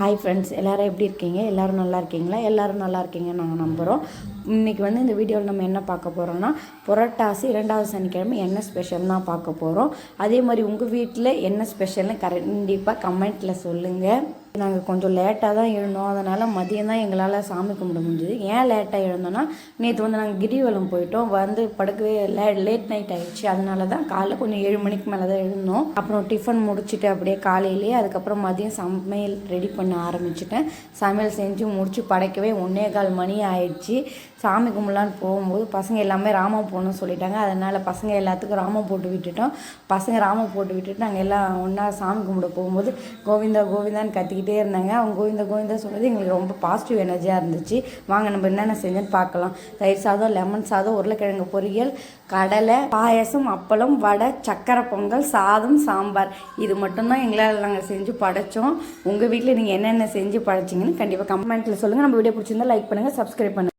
Hi friends எல்லாரும் எப்படி இருக்கீங்க? எல்லோரும் நல்லா இருக்கீங்களா? எல்லோரும் நல்லா இருக்கீங்கன்னு நாங்கள் நம்புகிறோம் இன்றைக்கி வந்து இந்த வீடியோவில் நம்ம என்ன பார்க்க போகிறோம்னா புரட்டாசி இரண்டாவது சனிக்கிழமை என்ன ஸ்பெஷல் தான் பார்க்க போகிறோம் அதே மாதிரி உங்கள் வீட்டில் என்ன ஸ்பெஷல்னு கண்டிப்பாக கமெண்ட்டில் சொல்லுங்கள் நாங்கள் கொஞ்சம் லேட்டாக தான் எழுந்தோம். அதனால் மதியம் தான் எங்களால் சாமி கும்பிட முடிஞ்சுது. ஏன் லேட்டாக எழுந்தோன்னா நேற்று வந்து நாங்கள் கிரிவலம் போயிட்டோம். வந்து படுக்கவே லே லேட் நைட் ஆகிடுச்சு அதனால தான் காலைல கொஞ்சம் ஏழு மணிக்கு மேலே தான் எழுந்தோம். அப்புறம் டிஃபன் முடிச்சுட்டு அப்படியே காலையிலேயே அதுக்கப்புறம் மதியம் சமையல் ரெடி பண்ணி ஆரம்பிச்சிட்டேன். சமையல் செஞ்சு முடிச்சு படைக்கவே ஒன்றே கால் மணி ஆயிடுச்சு. சாமி கும்பிடலான்னு போகும்போது பசங்க எல்லாமே ராமம் போகணும்னு சொல்லிட்டாங்க. அதனால் பசங்க எல்லாத்துக்கும் ராமம் போட்டு விட்டுட்டோம். பசங்க ராமம் போட்டு விட்டுட்டு நாங்கள் எல்லாம் ஒன்றா சாமி கும்பிட போகும்போது கோவிந்தா கோவிந்தான்னு கத்திக்கிட்டே இருந்தாங்க. அவங்க கோவிந்தா கோவிந்தா சொன்னது எங்களுக்கு ரொம்ப பாசிட்டிவ் எனர்ஜியாக இருந்துச்சு. வாங்க நம்ம என்னென்ன செஞ்சோன்னு பார்க்கலாம். தயிர் சாதம் லெமன் சாதம் உருளைக்கிழங்கு பொரியல் கடலை பாயசம் அப்பளம் வடை சக்கரை பொங்கல் சாதம் சாம்பார். இது மட்டும்தான் எங்களால் நாங்கள் செஞ்சு படைச்சோம். உங்கள் வீட்டில் நீங்கள் என்னென்ன செஞ்சு பழச்சிங்கன்னு கண்டிப்பாக கமெண்ட்டில் சொல்லுங்கள் நம்ம வீடியோ பிடிச்சிருந்தா லைக் பண்ணுங்கள் சப்ஸ்கிரைப் பண்ணுங்கள்